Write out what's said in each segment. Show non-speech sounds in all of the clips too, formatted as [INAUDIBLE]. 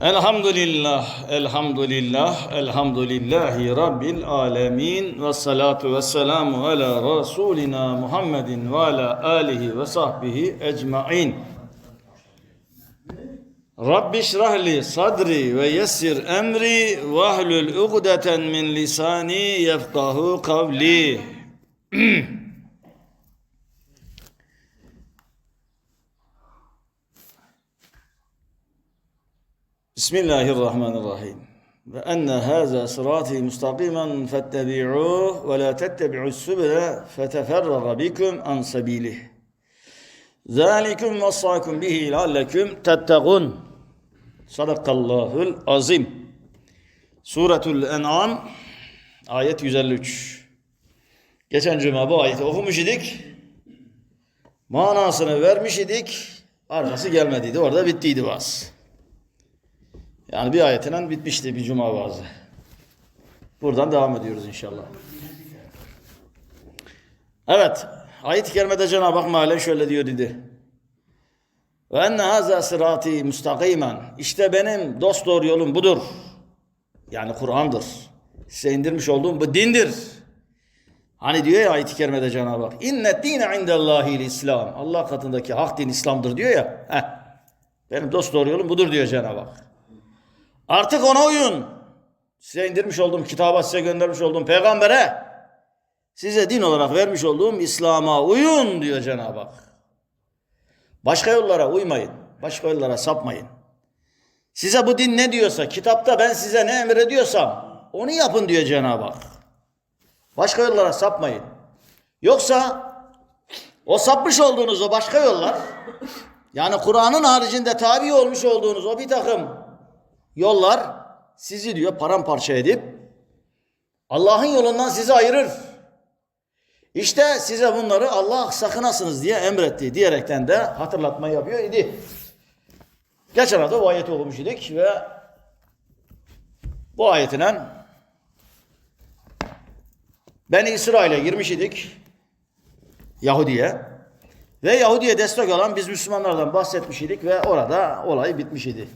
Elhamdülillah, elhamdülillah, elhamdülillahi Rabbil alemin ve salatu ve selamu ala Resulina Muhammedin ve ala alihi ve sahbihi ecmain. Rabbi şrahli sadri ve yessir emri ve ahlul ugdeten min lisani yefkahu kavli. [CLEARS THROAT] Bismillahirrahmanirrahim. Ve enne haza sırati mustakimen fettebi'uh ve la tettebi'us sübüle feteferraga bikum an sebilih. Zalikum vassakum bihi lealleküm tettegun. Sadakallahul azim. Suretul En'am ayet 153. Geçen cuma bu ayeti okumuş idik. Manasını vermiş idik. Arkası gelmediydi. Orada bittiydi vaaz. Yani bir ayetinden bitmişti bir cuma vaazı. Buradan devam ediyoruz inşallah. Evet. Ayet-i kerimede Cenab-ı Hak mealen şöyle diyor dedi. Ve enne haza sırati müstakimen. İşte benim dost doğru yolum budur. Yani Kur'an'dır. Size indirmiş olduğum bu dindir. Hani diyor ya ayet-i kerimede Cenab-ı Hak. İnne dine indellahil İslam. Allah katındaki hak din İslam'dır diyor ya. Heh. Benim dost doğru yolum budur diyor Cenab-ı Hak. Artık ona uyun. Size indirmiş olduğum kitaba, size göndermiş olduğum peygambere, size din olarak vermiş olduğum İslam'a uyun diyor Cenab-ı Hak. Başka yollara uymayın. Başka yollara sapmayın. Size bu din ne diyorsa, kitapta ben size ne emrediyorsam onu yapın diyor Cenab-ı Hak. Başka yollara sapmayın. Yoksa o sapmış olduğunuz o başka yollar, yani Kur'an'ın haricinde tabi olmuş olduğunuz o bir takım yollar sizi diyor paramparça edip Allah'ın yolundan sizi ayırır. İşte size bunları Allah sakınasınız diye emretti diyerekten de hatırlatma yapıyor idi. Geçen hafta bu ayeti okumuş idik ve bu ayetinden Beni İsrail'e girmiş idik Yahudi'ye ve Yahudi'ye destek olan biz Müslümanlardan bahsetmiş idik ve orada olay bitmiş idi.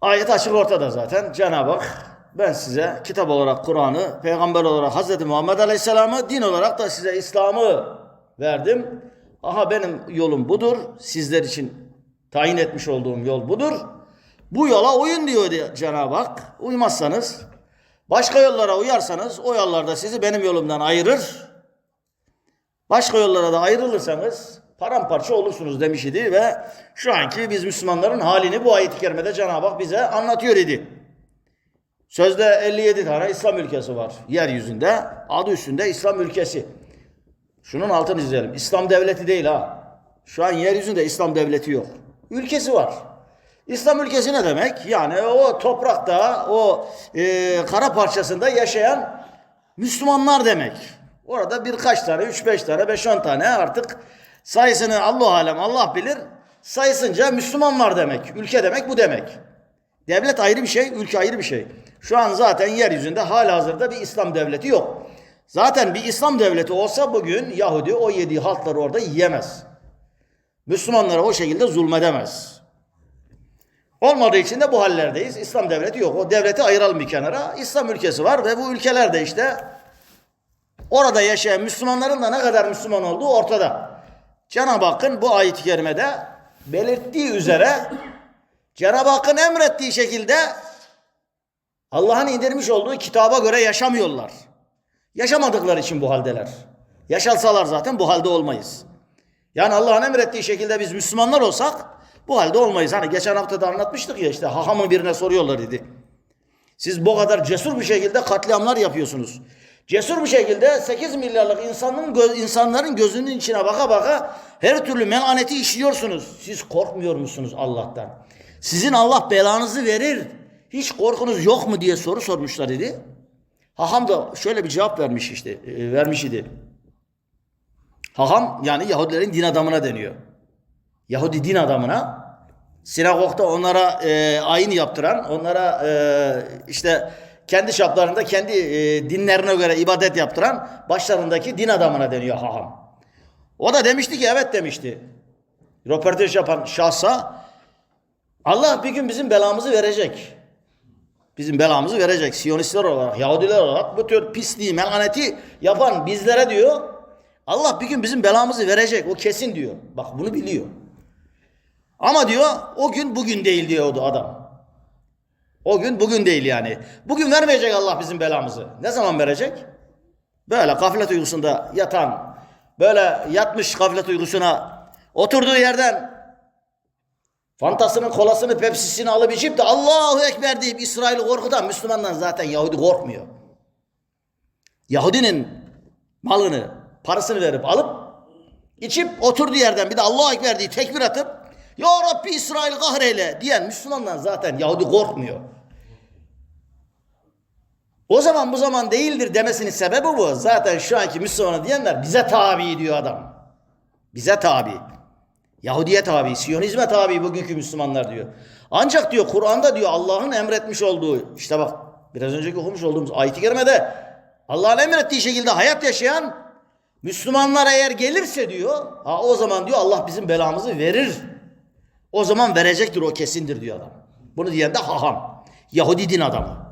Ayet açık ortada zaten. Cenab-ı Hak ben size kitap olarak Kur'an'ı, peygamber olarak Hz. Muhammed Aleyhisselam'ı, din olarak da size İslam'ı verdim. Aha benim yolum budur. Sizler için tayin etmiş olduğum yol budur. Bu yola uyun diyor Cenab-ı Hak. Uymazsanız, başka yollara uyarsanız o yollarda sizi benim yolumdan ayırır. Başka yollara da ayrılırsanız paramparça olursunuz demiş idi ve şu anki biz Müslümanların halini bu ayet-i kerimede Cenab-ı Hak bize anlatıyor idi. Sözde 57 tane İslam ülkesi var yeryüzünde. Adı üstünde İslam ülkesi. Şunun altını çizelim. İslam devleti değil ha. Şu an yeryüzünde İslam devleti yok. Ülkesi var. İslam ülkesi ne demek? Yani o toprakta, o e, kara parçasında yaşayan Müslümanlar demek. Orada birkaç tane, üç beş tane, beş on tane artık sayısını Allah alem Allah bilir. Sayısınca Müslüman var demek. Ülke demek bu demek. Devlet ayrı bir şey, ülke ayrı bir şey. Şu an zaten yeryüzünde hala hazırda bir İslam devleti yok. Zaten bir İslam devleti olsa bugün Yahudi o yediği halkları orada yiyemez. Müslümanlara o şekilde zulmedemez. Olmadığı için de bu hallerdeyiz. İslam devleti yok. O devleti ayıralım bir kenara. İslam ülkesi var ve bu ülkelerde işte orada yaşayan Müslümanların da ne kadar Müslüman olduğu ortada. Cenab-ı Hakk'ın bu ayet-i kerimede belirttiği üzere Cenab-ı Hakk'ın emrettiği şekilde Allah'ın indirmiş olduğu kitaba göre yaşamıyorlar. Yaşamadıkları için bu haldeler. Yaşalsalar zaten bu halde olmayız. Yani Allah'ın emrettiği şekilde biz Müslümanlar olsak bu halde olmayız. Hani geçen hafta da anlatmıştık ya işte hahamın birine soruyorlar dedi. Siz bu kadar cesur bir şekilde katliamlar yapıyorsunuz. Cesur bir şekilde 8 milyarlık insanın göz, insanların gözünün içine baka baka her türlü melaneti işliyorsunuz. Siz korkmuyor musunuz Allah'tan? Sizin Allah belanızı verir. Hiç korkunuz yok mu diye soru sormuşlar dedi. Haham da şöyle bir cevap vermiş işte, e, vermiş idi. Haham yani Yahudilerin din adamına deniyor. Yahudi din adamına sinagogda onlara e, ayin yaptıran, onlara e, işte kendi şaplarında kendi e, dinlerine göre ibadet yaptıran başlarındaki din adamına deniyor haham. O da demişti ki evet demişti. Röportaj yapan şahsa Allah bir gün bizim belamızı verecek. Bizim belamızı verecek. Siyonistler olarak, Yahudiler olarak bu tür pisliği, melaneti yapan bizlere diyor. Allah bir gün bizim belamızı verecek. O kesin diyor. Bak bunu biliyor. Ama diyor o gün bugün değil diyordu adam. O gün bugün değil yani. Bugün vermeyecek Allah bizim belamızı. Ne zaman verecek? Böyle gaflet uykusunda yatan, böyle yatmış gaflet uykusuna oturduğu yerden fantasının kolasını, pepsisini alıp içip de Allahu Ekber deyip İsrail'i korkutan Müslümandan zaten Yahudi korkmuyor. Yahudinin malını, parasını verip alıp içip oturduğu yerden bir de Allahu Ekber diye tekbir atıp Ya Rabbi İsrail kahreyle diyen Müslümandan zaten Yahudi korkmuyor. O zaman bu zaman değildir demesinin sebebi bu. Zaten şu anki Müslümanı diyenler bize tabi diyor adam. Bize tabi. Yahudiye tabi, Siyonizme tabi bugünkü Müslümanlar diyor. Ancak diyor Kur'an'da diyor Allah'ın emretmiş olduğu işte bak biraz önceki okumuş olduğumuz ayet-i kerimede Allah'ın emrettiği şekilde hayat yaşayan Müslümanlar eğer gelirse diyor ha o zaman diyor Allah bizim belamızı verir. O zaman verecektir o kesindir diyor adam. Bunu diyen de haham. Yahudi din adamı.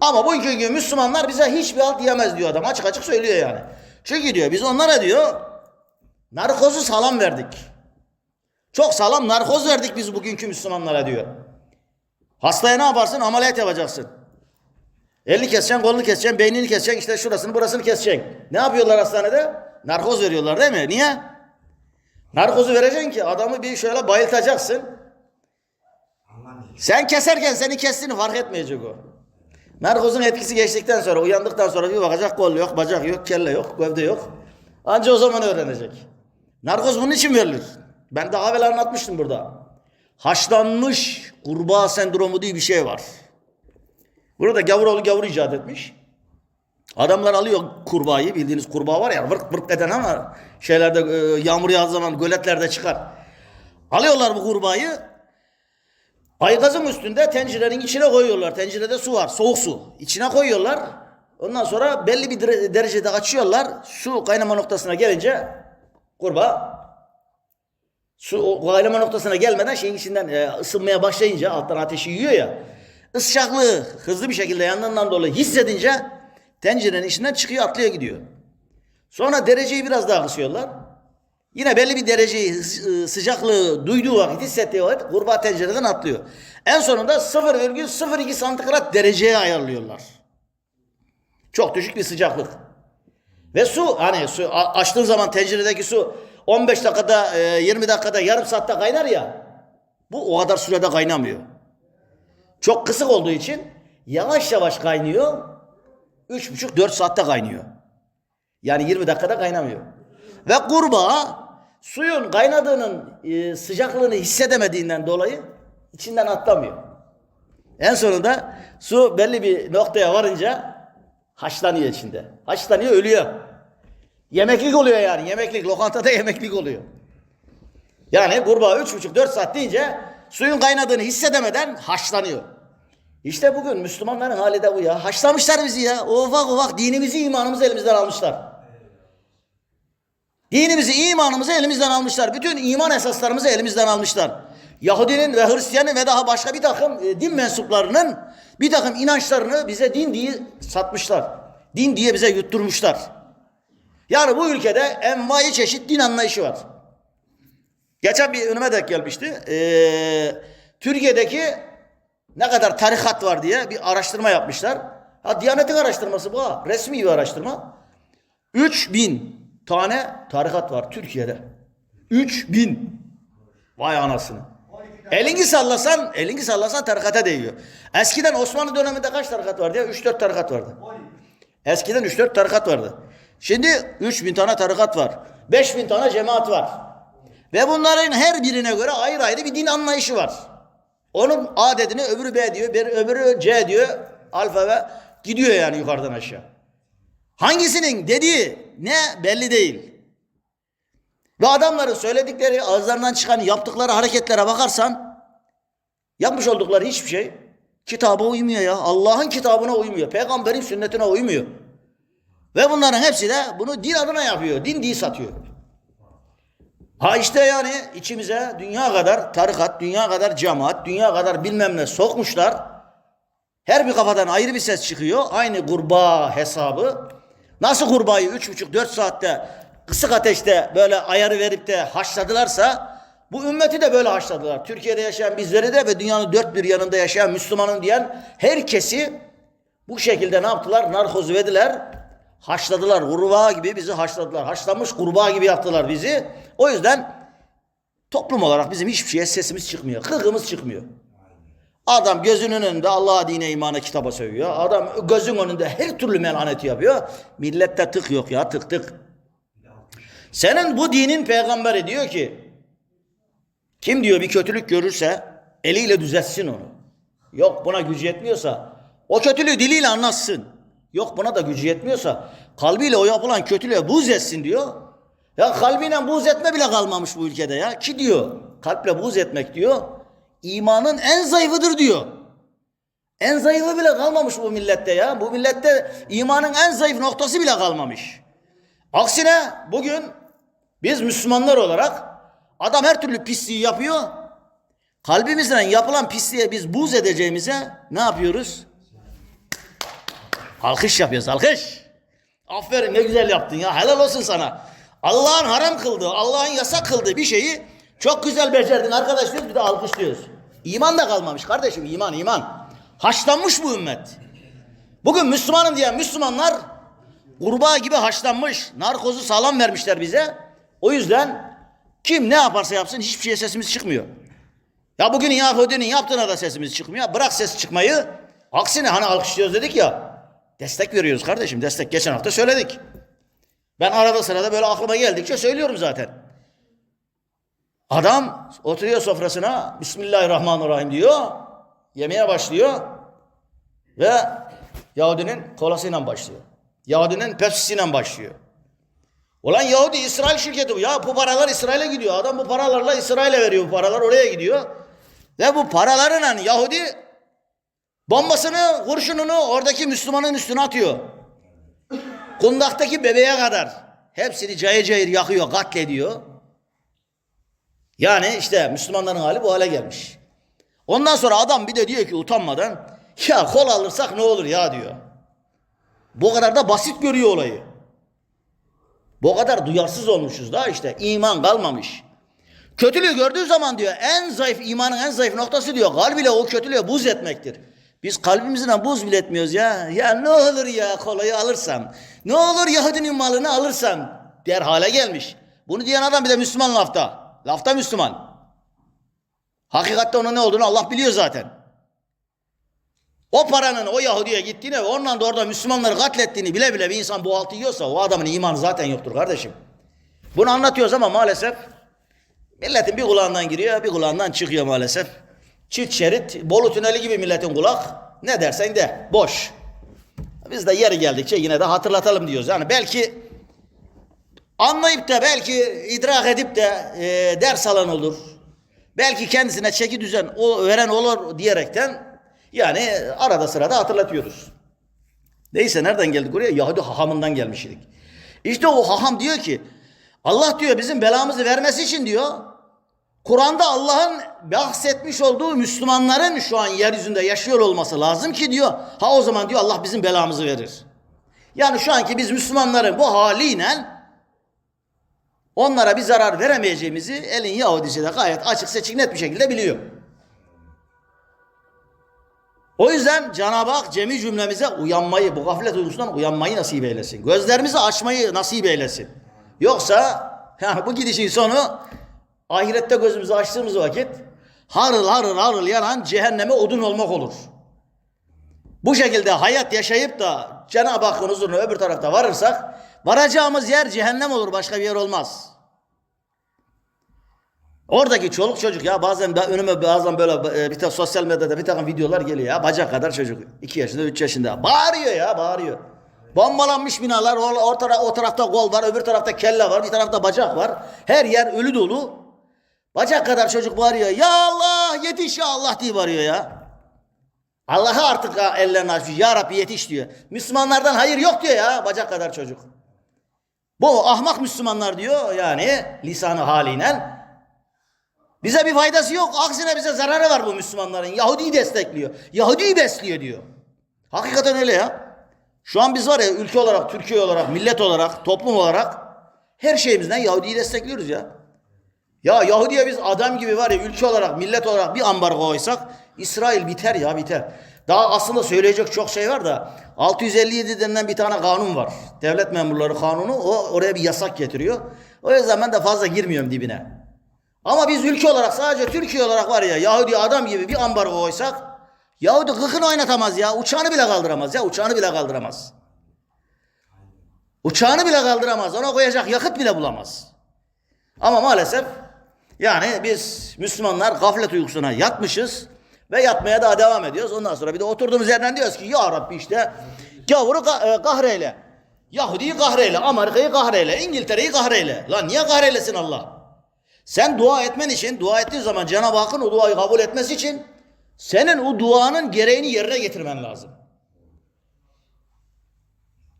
Ama bugünkü Müslümanlar bize hiçbir alt diyemez diyor adam. Açık açık söylüyor yani. Çünkü diyor biz onlara diyor narkozu salam verdik. Çok sağlam narkoz verdik biz bugünkü Müslümanlara diyor. Hastaya ne yaparsın? Ameliyat yapacaksın. Elini keseceksin, kolunu keseceksin, beynini keseceksin, işte şurasını burasını keseceksin. Ne yapıyorlar hastanede? Narkoz veriyorlar değil mi? Niye? Narkozu vereceksin ki adamı bir şöyle bayıltacaksın. Sen keserken seni kestiğini fark etmeyecek o. Narkozun etkisi geçtikten sonra, uyandıktan sonra bir bakacak kol yok, bacak yok, kelle yok, gövde yok. Anca o zaman öğrenecek. Narkoz bunun için verilir. Ben daha evvel anlatmıştım burada. Haşlanmış kurbağa sendromu diye bir şey var. Bunu da Gavuroğlu gavur icat etmiş. Adamlar alıyor kurbağayı bildiğiniz kurbağa var ya vırk vırk eden ama şeylerde e, yağmur yağdığı zaman göletlerde çıkar. Alıyorlar bu kurbağayı aygazın üstünde tencerenin içine koyuyorlar. Tencerede su var soğuk su. İçine koyuyorlar. Ondan sonra belli bir dere- derecede açıyorlar. Su kaynama noktasına gelince kurbağa su kaynama noktasına gelmeden şeyin içinden e, ısınmaya başlayınca alttan ateşi yiyor ya. Isıcaklığı hızlı bir şekilde yandığından dolayı hissedince tencerenin içinden çıkıyor atlıyor gidiyor. Sonra dereceyi biraz daha kısıyorlar. Yine belli bir dereceyi sıcaklığı duyduğu vakit hissettiği vakit kurbağa tencereden atlıyor. En sonunda 0,02 santigrat dereceye ayarlıyorlar. Çok düşük bir sıcaklık. Ve su hani su açtığın zaman tenceredeki su 15 dakikada e, 20 dakikada yarım saatte kaynar ya. Bu o kadar sürede kaynamıyor. Çok kısık olduğu için yavaş yavaş kaynıyor. 3,5-4 saatte kaynıyor. Yani 20 dakikada kaynamıyor. Ve kurbağa suyun kaynadığının e, sıcaklığını hissedemediğinden dolayı içinden atlamıyor. En sonunda su belli bir noktaya varınca haşlanıyor içinde. Haşlanıyor, ölüyor. Yemeklik oluyor yani. Yemeklik. Lokantada yemeklik oluyor. Yani kurbağa üç buçuk dört saat deyince suyun kaynadığını hissedemeden haşlanıyor. İşte bugün Müslümanların hali de bu ya. Haşlamışlar bizi ya. Ufak ufak dinimizi, imanımızı elimizden almışlar. Dinimizi, imanımızı elimizden almışlar. Bütün iman esaslarımızı elimizden almışlar. Yahudinin ve Hristiyanın ve daha başka bir takım e, din mensuplarının bir takım inançlarını bize din diye satmışlar. Din diye bize yutturmuşlar. Yani bu ülkede envai çeşit din anlayışı var. Geçen bir önüme denk gelmişti. Ee, Türkiye'deki ne kadar tarikat var diye bir araştırma yapmışlar. Ha Diyanet'in araştırması bu ha. Resmi bir araştırma. 3000 tane tarikat var Türkiye'de. 3000. Vay anasını. Elini sallasan, elini sallasan tarikata değiyor. Eskiden Osmanlı döneminde kaç tarikat vardı ya? 3-4 tarikat vardı. Eskiden 3-4 tarikat vardı. Şimdi 3000 tane tarikat var. 5000 tane cemaat var. Ve bunların her birine göre ayrı ayrı bir din anlayışı var. Onun A dediğini öbürü B diyor, bir- öbürü C diyor. Alfa ve gidiyor yani yukarıdan aşağı. Hangisinin dediği ne belli değil. Ve adamların söyledikleri, ağızlarından çıkan yaptıkları hareketlere bakarsan yapmış oldukları hiçbir şey kitaba uymuyor ya. Allah'ın kitabına uymuyor. Peygamberin sünnetine uymuyor. Ve bunların hepsi de bunu din adına yapıyor. Din diye satıyor. Ha işte yani içimize dünya kadar tarikat, dünya kadar cemaat, dünya kadar bilmem ne sokmuşlar. Her bir kafadan ayrı bir ses çıkıyor. Aynı kurbağa hesabı. Nasıl kurbağayı üç buçuk dört saatte kısık ateşte böyle ayarı verip de haşladılarsa bu ümmeti de böyle haşladılar. Türkiye'de yaşayan bizleri de ve dünyanın dört bir yanında yaşayan Müslümanın diyen herkesi bu şekilde ne yaptılar? Narkoz verdiler. Haşladılar. Kurbağa gibi bizi haşladılar. Haşlanmış kurbağa gibi yaptılar bizi. O yüzden toplum olarak bizim hiçbir şeye sesimiz çıkmıyor. Kırkımız çıkmıyor. Adam gözünün önünde Allah'a dine imana kitaba sövüyor. Adam gözün önünde her türlü melaneti yapıyor. Millette tık yok ya tık tık. Senin bu dinin peygamberi diyor ki kim diyor bir kötülük görürse eliyle düzeltsin onu. Yok buna gücü yetmiyorsa o kötülüğü diliyle anlatsın. Yok buna da gücü yetmiyorsa kalbiyle o yapılan kötülüğe buz etsin diyor. Ya kalbiyle buz etme bile kalmamış bu ülkede ya. Ki diyor kalple buz etmek diyor imanın en zayıfıdır diyor. En zayıfı bile kalmamış bu millette ya. Bu millette imanın en zayıf noktası bile kalmamış. Aksine bugün biz Müslümanlar olarak adam her türlü pisliği yapıyor. Kalbimizden yapılan pisliğe biz buz edeceğimize ne yapıyoruz? Alkış yapıyoruz, alkış. Aferin ne güzel yaptın ya. Helal olsun sana. Allah'ın haram kıldığı, Allah'ın yasak kıldığı bir şeyi çok güzel becerdin arkadaş diyoruz bir de alkışlıyoruz. İman da kalmamış kardeşim iman iman. Haşlanmış bu ümmet. Bugün Müslümanım diyen Müslümanlar kurbağa gibi haşlanmış. Narkozu sağlam vermişler bize. O yüzden kim ne yaparsa yapsın hiçbir şeye sesimiz çıkmıyor. Ya bugün Yahudi'nin yaptığına da sesimiz çıkmıyor. Bırak ses çıkmayı. Aksine hani alkışlıyoruz dedik ya. Destek veriyoruz kardeşim. Destek geçen hafta söyledik. Ben arada sırada böyle aklıma geldikçe söylüyorum zaten. Adam oturuyor sofrasına Bismillahirrahmanirrahim diyor. Yemeğe başlıyor. Ve Yahudinin kolasıyla başlıyor. Yahudinin Pepsi'yle başlıyor. Ulan Yahudi İsrail şirketi bu. Ya bu paralar İsrail'e gidiyor. Adam bu paralarla İsrail'e veriyor bu paralar oraya gidiyor. Ve bu paralarla Yahudi bombasını, kurşununu oradaki Müslümanın üstüne atıyor. Kundaktaki bebeğe kadar hepsini cayır cayır yakıyor, katlediyor. Yani işte Müslümanların hali bu hale gelmiş. Ondan sonra adam bir de diyor ki utanmadan ya kol alırsak ne olur ya diyor. Bu kadar da basit görüyor olayı. Bu kadar duyarsız olmuşuz da işte iman kalmamış. Kötülüğü gördüğü zaman diyor en zayıf imanın en zayıf noktası diyor kalbiyle o kötülüğe buz etmektir. Biz kalbimizle buz bile etmiyoruz ya. Ya ne olur ya kolayı alırsam. Ne olur Yahudinin malını alırsam der hale gelmiş. Bunu diyen adam bir de Müslüman lafta. Lafta Müslüman. Hakikatte onun ne olduğunu Allah biliyor zaten. O paranın o Yahudi'ye gittiğini ve ondan da orada Müslümanları katlettiğini bile bile bir insan bu altı yiyorsa o adamın imanı zaten yoktur kardeşim. Bunu anlatıyoruz ama maalesef milletin bir kulağından giriyor bir kulağından çıkıyor maalesef. Çift şerit Bolu tüneli gibi milletin kulak ne dersen de boş. Biz de yeri geldikçe yine de hatırlatalım diyoruz. Yani belki anlayıp da belki idrak edip de e, ders alan olur. Belki kendisine çeki düzen o veren olur diyerekten yani arada sırada hatırlatıyoruz. Neyse nereden geldik oraya? Yahudi hahamından gelmiştik. İşte o haham diyor ki Allah diyor bizim belamızı vermesi için diyor Kur'an'da Allah'ın bahsetmiş olduğu Müslümanların şu an yeryüzünde yaşıyor olması lazım ki diyor. Ha o zaman diyor Allah bizim belamızı verir. Yani şu anki biz Müslümanların bu haliyle onlara bir zarar veremeyeceğimizi elin Yahudisi de gayet açık seçik net bir şekilde biliyor. O yüzden Cenab-ı Hak cemi cümlemize uyanmayı, bu gaflet uykusundan uyanmayı nasip eylesin. Gözlerimizi açmayı nasip eylesin. Yoksa yani [LAUGHS] bu gidişin sonu ahirette gözümüzü açtığımız vakit harıl harıl harıl yanan cehenneme odun olmak olur. Bu şekilde hayat yaşayıp da Cenab-ı Hakk'ın huzuruna öbür tarafta varırsak varacağımız yer cehennem olur başka bir yer olmaz. Oradaki çoluk çocuk ya bazen ben önüme bazen böyle e, bir takım sosyal medyada bir takım videolar geliyor ya bacak kadar çocuk 2 yaşında 3 yaşında bağırıyor ya bağırıyor. Bombalanmış binalar o, o, tara- o tarafta kol var öbür tarafta kelle var bir tarafta bacak var. Her yer ölü dolu. Bacak kadar çocuk bağırıyor. Ya Allah yetiş ya Allah diye bağırıyor ya. Allah'a artık ellerini açıyor. Ya Rabbi yetiş diyor. Müslümanlardan hayır yok diyor ya bacak kadar çocuk. Bu ahmak Müslümanlar diyor yani lisanı haliyle. Bize bir faydası yok. Aksine bize zararı var bu Müslümanların. Yahudi'yi destekliyor. Yahudi'yi besliyor diyor. Hakikaten öyle ya. Şu an biz var ya ülke olarak, Türkiye olarak, millet olarak, toplum olarak her şeyimizden Yahudi'yi destekliyoruz ya. Ya Yahudi'ye biz adam gibi var ya ülke olarak, millet olarak bir ambargo koysak İsrail biter ya biter. Daha aslında söyleyecek çok şey var da 657 denilen bir tane kanun var. Devlet memurları kanunu o oraya bir yasak getiriyor. O yüzden ben de fazla girmiyorum dibine. Ama biz ülke olarak sadece Türkiye olarak var ya Yahudi adam gibi bir ambargo koysak Yahudi kıkını oynatamaz ya. Uçağını bile kaldıramaz ya. Uçağını bile kaldıramaz. Uçağını bile kaldıramaz. Ona koyacak yakıt bile bulamaz. Ama maalesef yani biz Müslümanlar gaflet uykusuna yatmışız ve yatmaya daha devam ediyoruz. Ondan sonra bir de oturduğumuz yerden diyoruz ki ya Rabbi işte gavuru e, kahreyle. Yahudi'yi kahreyle, Amerika'yı kahreyle, İngiltere'yi kahreyle. Lan niye kahreylesin Allah? Sen dua etmen için, dua ettiğin zaman Cenab-ı Hakk'ın o duayı kabul etmesi için senin o duanın gereğini yerine getirmen lazım.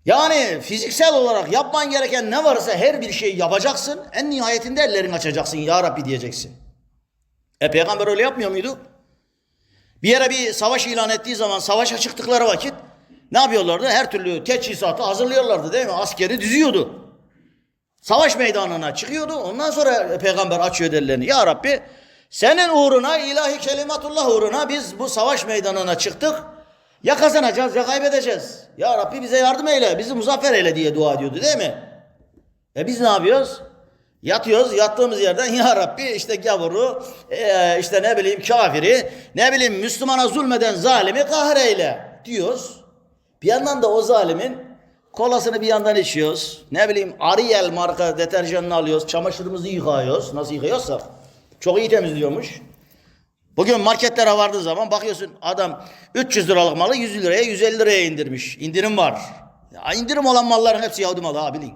Yani fiziksel olarak yapman gereken ne varsa her bir şeyi yapacaksın. En nihayetinde ellerini açacaksın. Ya Rabbi diyeceksin. E peygamber öyle yapmıyor muydu? Bir yere bir savaş ilan ettiği zaman savaşa çıktıkları vakit ne yapıyorlardı? Her türlü teçhizatı hazırlıyorlardı değil mi? Askeri düzüyordu. Savaş meydanına çıkıyordu. Ondan sonra peygamber açıyor ellerini. Ya Rabbi senin uğruna ilahi kelimatullah uğruna biz bu savaş meydanına çıktık. Ya kazanacağız ya kaybedeceğiz. Ya Rabbi bize yardım eyle, bizi muzaffer eyle diye dua ediyordu değil mi? E biz ne yapıyoruz? Yatıyoruz, yattığımız yerden [LAUGHS] ya Rabbi işte gavuru, e, işte ne bileyim kafiri, ne bileyim Müslümana zulmeden zalimi kahreyle diyoruz. Bir yandan da o zalimin kolasını bir yandan içiyoruz. Ne bileyim Ariel marka deterjanını alıyoruz, çamaşırımızı yıkıyoruz. Nasıl yıkıyorsak. Çok iyi temizliyormuş. Bugün marketlere vardığı zaman bakıyorsun adam 300 liralık malı 100 liraya 150 liraya indirmiş. İndirim var. Ya indirim olan malların hepsi Yahudi malı ha bilin.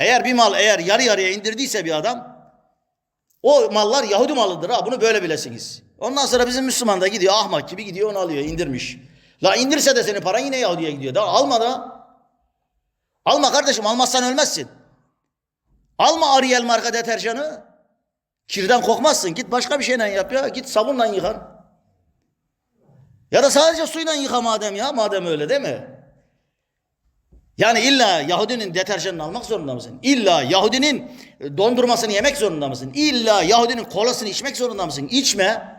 Eğer bir mal eğer yarı yarıya indirdiyse bir adam o mallar Yahudi malıdır ha bunu böyle bilesiniz. Ondan sonra bizim Müslüman da gidiyor ahmak gibi gidiyor onu alıyor indirmiş. La indirse de senin paran yine Yahudi'ye gidiyor. Da alma da. Alma kardeşim almazsan ölmezsin. Alma Ariel marka deterjanı. Kirden kokmazsın. Git başka bir şeyle yap ya. Git sabunla yıkan. Ya da sadece suyla yıka madem ya. Madem öyle değil mi? Yani illa Yahudinin deterjanını almak zorunda mısın? İlla Yahudinin dondurmasını yemek zorunda mısın? İlla Yahudinin kolasını içmek zorunda mısın? İçme.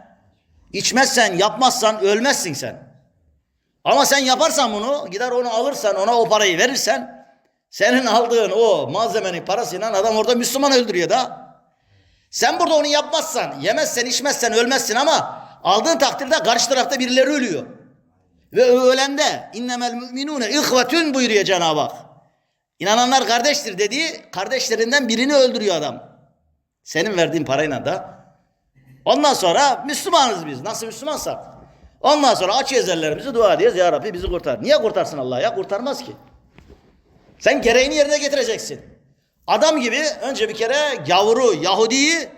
İçmezsen, yapmazsan ölmezsin sen. Ama sen yaparsan bunu, gider onu alırsan, ona o parayı verirsen, senin aldığın o malzemenin parasıyla adam orada Müslüman öldürüyor da. Sen burada onu yapmazsan, yemezsen, içmezsen ölmezsin ama aldığın takdirde karşı tarafta birileri ölüyor. Ve ölende innemel müminune ihvetün buyuruyor Cenab-ı Hak. İnananlar kardeştir dediği kardeşlerinden birini öldürüyor adam. Senin verdiğin parayla da. Ondan sonra Müslümanız biz. Nasıl Müslümansak. Ondan sonra açıyoruz ellerimizi dua ediyoruz. Ya Rabbi bizi kurtar. Niye kurtarsın Allah ya? Kurtarmaz ki. Sen gereğini yerine getireceksin. Adam gibi önce bir kere gavuru Yahudi'yi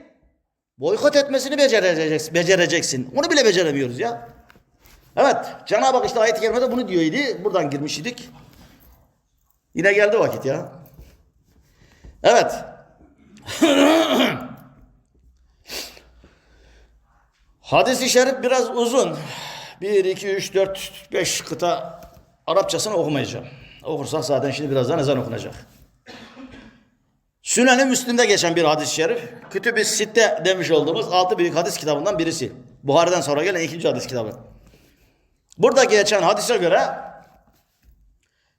boykot etmesini becereceksin. becereceksin. Onu bile beceremiyoruz ya. Evet. Cenab-ı Hak işte ayet-i kerimede bunu diyor idi. Buradan girmiş idik. Yine geldi vakit ya. Evet. [COUGHS] Hadis-i şerif biraz uzun. 1, 2, 3, 4, 5 kıta Arapçasını okumayacağım. Okursak zaten şimdi birazdan ezan okunacak. Sünen-i Müslim'de geçen bir hadis-i şerif. Kütüb-i Sitte demiş olduğumuz altı büyük hadis kitabından birisi. Buhari'den sonra gelen ikinci hadis kitabı. Burada geçen hadise göre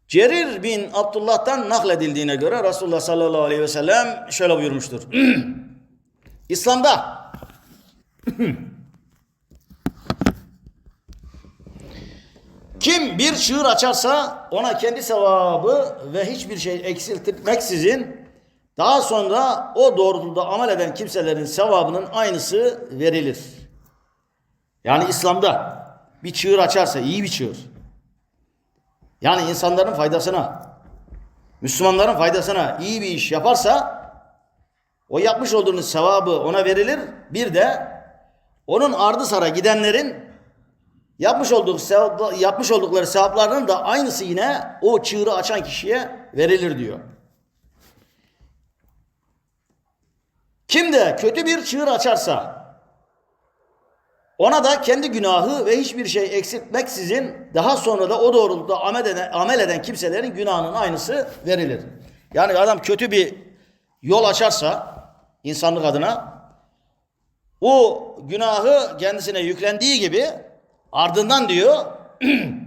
Cerir bin Abdullah'tan nakledildiğine göre Resulullah sallallahu aleyhi ve sellem şöyle buyurmuştur. [CLEARS THROAT] İslam'da [CLEARS THROAT] kim bir çığır açarsa ona kendi sevabı ve hiçbir şey eksiltmeksizin daha sonra o doğrultuda amel eden kimselerin sevabının aynısı verilir. Yani İslam'da bir çığır açarsa iyi bir çığır. Yani insanların faydasına, Müslümanların faydasına iyi bir iş yaparsa o yapmış olduğunuz sevabı ona verilir. Bir de onun ardı sıra gidenlerin yapmış olduğu sevap, yapmış oldukları sevaplarının da aynısı yine o çığırı açan kişiye verilir diyor. Kim de kötü bir çığır açarsa ona da kendi günahı ve hiçbir şey eksiltmeksizin daha sonra da o doğrultuda amel eden, amel eden kimselerin günahının aynısı verilir. Yani adam kötü bir yol açarsa insanlık adına o günahı kendisine yüklendiği gibi ardından diyor [CLEARS THROAT]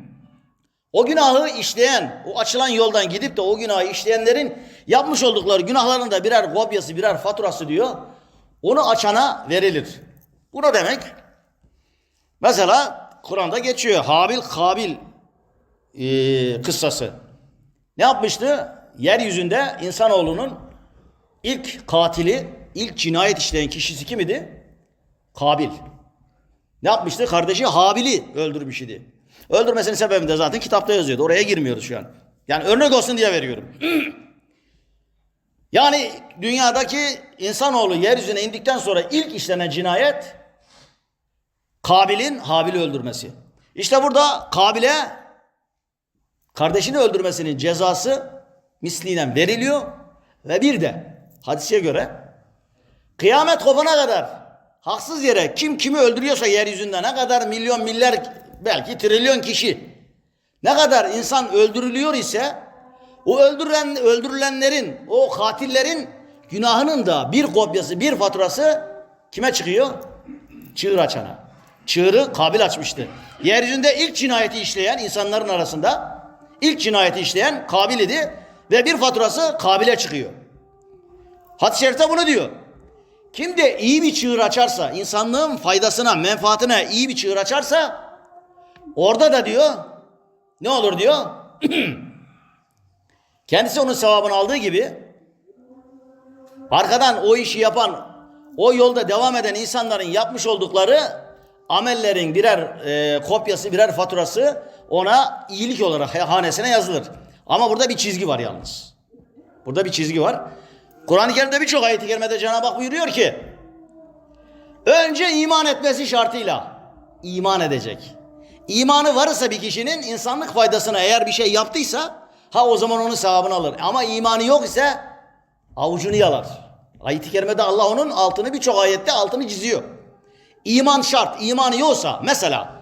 o günahı işleyen, o açılan yoldan gidip de o günahı işleyenlerin yapmış oldukları günahların da birer kopyası, birer faturası diyor. Onu açana verilir. Bu ne demek? Mesela Kur'an'da geçiyor. Habil Kabil e, kıssası. Ne yapmıştı? Yeryüzünde insanoğlunun ilk katili, ilk cinayet işleyen kişisi kim idi? Kabil. Ne yapmıştı? Kardeşi Habil'i öldürmüş idi. Öldürmesinin sebebini de zaten kitapta yazıyordu. Oraya girmiyoruz şu an. Yani örnek olsun diye veriyorum. [CLEARS THROAT] yani dünyadaki insanoğlu yeryüzüne indikten sonra ilk işlenen cinayet Kabil'in Habil'i öldürmesi. İşte burada Kabil'e kardeşini öldürmesinin cezası misliyle veriliyor ve bir de hadise göre kıyamet kopana kadar haksız yere kim kimi öldürüyorsa yeryüzünde ne kadar milyon milyar belki trilyon kişi ne kadar insan öldürülüyor ise o öldürülen öldürülenlerin o katillerin günahının da bir kopyası bir faturası kime çıkıyor? Çığır açana. Çığırı Kabil açmıştı. Yeryüzünde ilk cinayeti işleyen insanların arasında ilk cinayeti işleyen Kabil idi ve bir faturası Kabil'e çıkıyor. Hadis-i şerifte bunu diyor. Kim de iyi bir çığır açarsa, insanlığın faydasına, menfaatine iyi bir çığır açarsa orada da diyor ne olur diyor? [CLEARS THROAT] Kendisi onun sevabını aldığı gibi arkadan o işi yapan, o yolda devam eden insanların yapmış oldukları amellerin birer e, kopyası, birer faturası ona iyilik olarak hanesine yazılır. Ama burada bir çizgi var yalnız. Burada bir çizgi var. Kur'an-ı Kerim'de birçok ayet-i kerimede Cenab-ı Hak buyuruyor ki önce iman etmesi şartıyla iman edecek. İmanı varsa bir kişinin insanlık faydasına eğer bir şey yaptıysa ha o zaman onun sevabını alır. Ama imanı yok ise avucunu yalar. Ayet-i kerimede Allah onun altını birçok ayette altını çiziyor. İman şart. İmanı yoksa mesela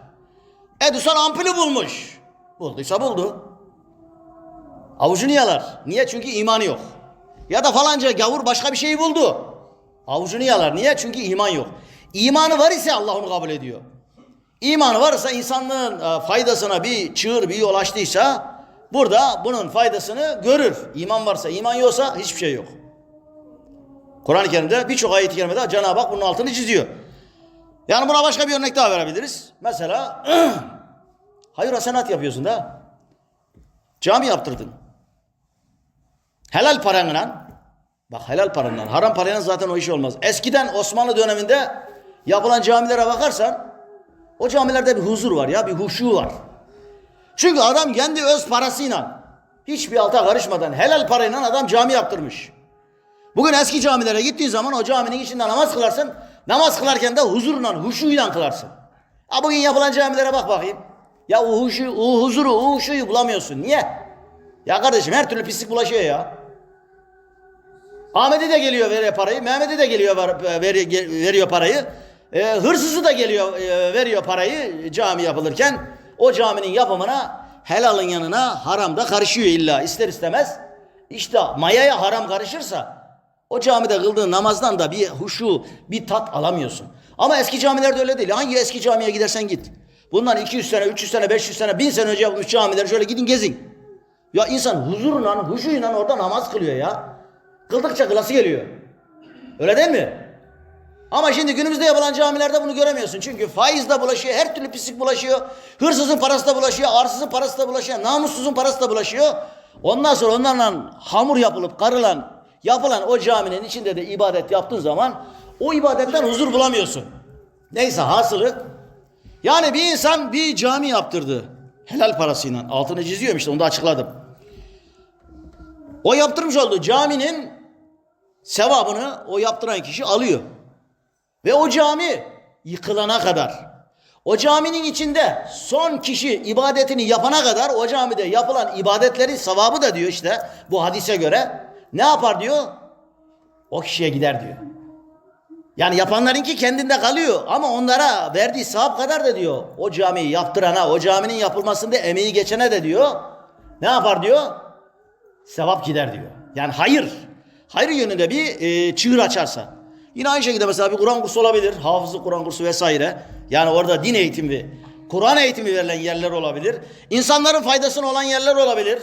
Edison ampulü bulmuş. Bulduysa buldu. Avucunu yalar. Niye? Çünkü imanı yok. Ya da falanca gavur başka bir şeyi buldu. Avucunu yalar. Niye? Çünkü iman yok. İmanı var ise Allah onu kabul ediyor. İmanı varsa insanlığın e, faydasına bir çığır bir yol açtıysa burada bunun faydasını görür. İman varsa iman yoksa hiçbir şey yok. Kur'an-ı Kerim'de birçok ayet-i kerimede Cenab-ı Hak bunun altını çiziyor. Yani buna başka bir örnek daha verebiliriz. Mesela [CLEARS THROAT] hayır hasenat yapıyorsun da cami yaptırdın. Helal paranla bak helal paranla haram parayla zaten o iş olmaz. Eskiden Osmanlı döneminde yapılan camilere bakarsan o camilerde bir huzur var ya bir huşu var. Çünkü adam kendi öz parasıyla hiçbir alta karışmadan helal parayla adam cami yaptırmış. Bugün eski camilere gittiğin zaman o caminin içinde namaz kılarsın. Namaz kılarken de huzurla, huşuyla kılarsın. Ha bugün yapılan camilere bak bakayım. Ya o huşu, o huzuru, o huşuyu bulamıyorsun. Niye? Ya kardeşim her türlü pislik bulaşıyor ya. Ahmet'i de geliyor veriyor parayı, Mehmet'i de geliyor ver, veriyor, veriyor parayı. E, hırsızı da geliyor e, veriyor parayı cami yapılırken. O caminin yapımına helalın yanına haram da karışıyor illa ister istemez. İşte mayaya haram karışırsa o camide kıldığın namazdan da bir huşu, bir tat alamıyorsun. Ama eski camilerde öyle değil. Hangi eski camiye gidersen git. Bundan 200 sene, 300 sene, 500 sene, 1000 sene önce yapılmış camileri şöyle gidin gezin. Ya insan huzurla, huşuyla orada namaz kılıyor ya. Kıldıkça kılası geliyor. Öyle değil mi? Ama şimdi günümüzde yapılan camilerde bunu göremiyorsun. Çünkü faiz de bulaşıyor, her türlü pislik bulaşıyor. Hırsızın parası da bulaşıyor, arsızın parası da bulaşıyor, namussuzun parası da bulaşıyor. Ondan sonra onlarla hamur yapılıp karılan, yapılan o caminin içinde de ibadet yaptığın zaman o ibadetten huzur bulamıyorsun. Neyse hasılı. Yani bir insan bir cami yaptırdı. Helal parasıyla. Altını çiziyorum işte onu da açıkladım. O yaptırmış olduğu caminin sevabını o yaptıran kişi alıyor. Ve o cami yıkılana kadar, o caminin içinde son kişi ibadetini yapana kadar o camide yapılan ibadetlerin sevabı da diyor işte bu hadise göre ne yapar diyor? O kişiye gider diyor. Yani yapanlarınki kendinde kalıyor ama onlara verdiği sevap kadar da diyor. O camiyi yaptırana, o caminin yapılmasında emeği geçene de diyor. Ne yapar diyor? Sevap gider diyor. Yani hayır. Hayır yönünde bir e, çığır açarsa. Yine aynı şekilde mesela bir Kur'an kursu olabilir. Hafızlık Kur'an kursu vesaire. Yani orada din eğitimi, Kur'an eğitimi verilen yerler olabilir. İnsanların faydasına olan yerler olabilir.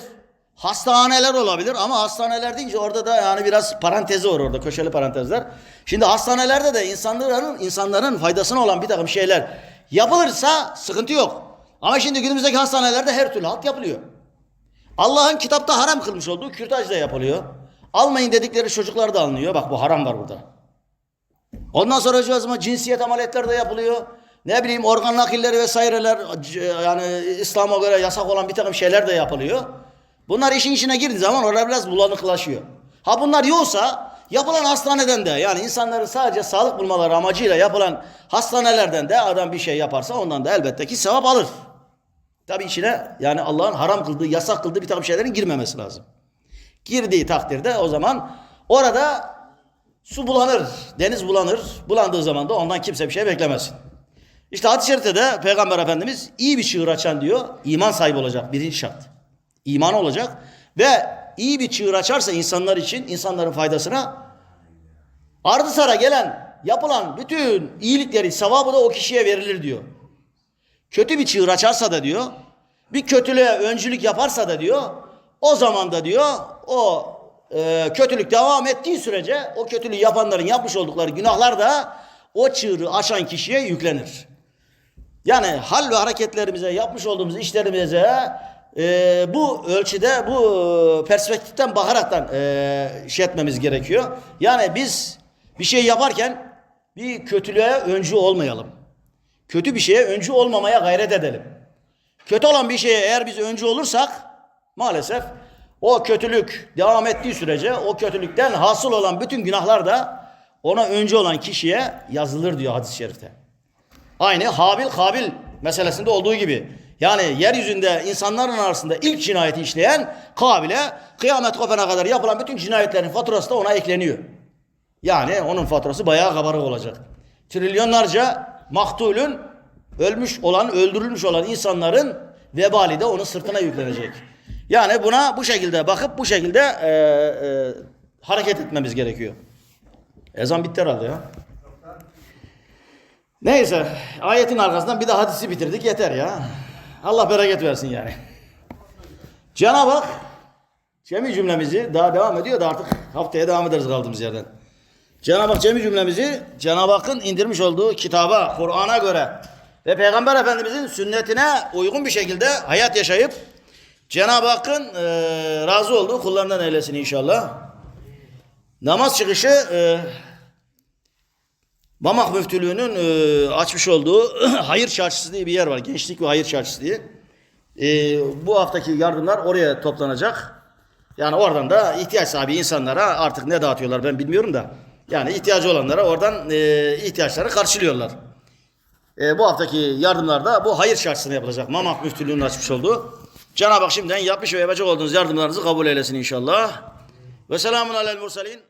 Hastaneler olabilir ama hastaneler deyince orada da yani biraz parantezi var orada köşeli parantezler. Şimdi hastanelerde de insanların insanların faydasına olan bir takım şeyler yapılırsa sıkıntı yok. Ama şimdi günümüzdeki hastanelerde her türlü halt yapılıyor. Allah'ın kitapta haram kılmış olduğu kürtaj da yapılıyor. Almayın dedikleri çocuklar da alınıyor. Bak bu haram var burada. Ondan sonra cihazıma cinsiyet ameliyatları da yapılıyor. Ne bileyim organ nakilleri vesaireler c- yani İslam'a göre yasak olan bir takım şeyler de yapılıyor. Bunlar işin içine girdiği zaman orada biraz bulanıklaşıyor. Ha bunlar yoksa yapılan hastaneden de yani insanların sadece sağlık bulmaları amacıyla yapılan hastanelerden de adam bir şey yaparsa ondan da elbette ki sevap alır. Tabii içine yani Allah'ın haram kıldığı, yasak kıldığı bir takım şeylerin girmemesi lazım. Girdiği takdirde o zaman orada su bulanır, deniz bulanır. Bulandığı zaman da ondan kimse bir şey beklemesin. İşte hadis-i şerifte de Peygamber Efendimiz iyi bir çığır açan diyor, iman sahibi olacak birinci şart. İman olacak ve iyi bir çığır açarsa insanlar için, insanların faydasına ardı sıra gelen, yapılan bütün iyilikleri, sevabı da o kişiye verilir diyor. Kötü bir çığır açarsa da diyor, bir kötülüğe öncülük yaparsa da diyor, o zaman da diyor, o e, kötülük devam ettiği sürece o kötülüğü yapanların yapmış oldukları günahlar da o çığırı açan kişiye yüklenir. Yani hal ve hareketlerimize, yapmış olduğumuz işlerimize e, bu ölçüde, bu perspektiften bakaraktan e, şey etmemiz gerekiyor. Yani biz bir şey yaparken bir kötülüğe öncü olmayalım. Kötü bir şeye öncü olmamaya gayret edelim. Kötü olan bir şeye eğer biz öncü olursak maalesef o kötülük devam ettiği sürece o kötülükten hasıl olan bütün günahlar da ona öncü olan kişiye yazılır diyor hadis-i şerifte. Aynı Habil Kabil meselesinde olduğu gibi. Yani yeryüzünde insanların arasında ilk cinayeti işleyen Kabil'e kıyamet kopana kadar yapılan bütün cinayetlerin faturası da ona ekleniyor. Yani onun faturası bayağı kabarık olacak. Trilyonlarca maktulün ölmüş olan, öldürülmüş olan insanların vebali de onun sırtına yüklenecek. Yani buna bu şekilde bakıp bu şekilde e, e, hareket etmemiz gerekiyor. Ezan bitti herhalde ya. Neyse ayetin arkasından bir de hadisi bitirdik yeter ya. Allah bereket versin yani. Cenab-ı Hak cemi cümlemizi daha devam ediyor da artık haftaya devam ederiz kaldığımız yerden. Cenab-ı Hak cemi cümlemizi Cenab-ı Hakk'ın indirmiş olduğu kitaba, Kur'an'a göre ve Peygamber Efendimizin sünnetine uygun bir şekilde hayat yaşayıp Cenab-ı Hakk'ın e, razı olduğu kullarından eylesin inşallah. Namaz çıkışı e, Mamak Müftülüğü'nün e, açmış olduğu [CLEARS THROAT] Hayır Çarşısı diye bir yer var. Gençlik ve Hayır Çarşısı diye. E, bu haftaki yardımlar oraya toplanacak. Yani oradan da ihtiyaç sahibi insanlara artık ne dağıtıyorlar ben bilmiyorum da. Yani ihtiyacı olanlara oradan e, ihtiyaçları karşılıyorlar. E, bu haftaki yardımlar da bu hayır çarşısına yapılacak. Mamak Müftülüğü'nün açmış olduğu. Cenab-ı Hak şimdiden yapmış ve yapacak olduğunuz yardımlarınızı kabul eylesin inşallah. Ve selamun alel mursalin.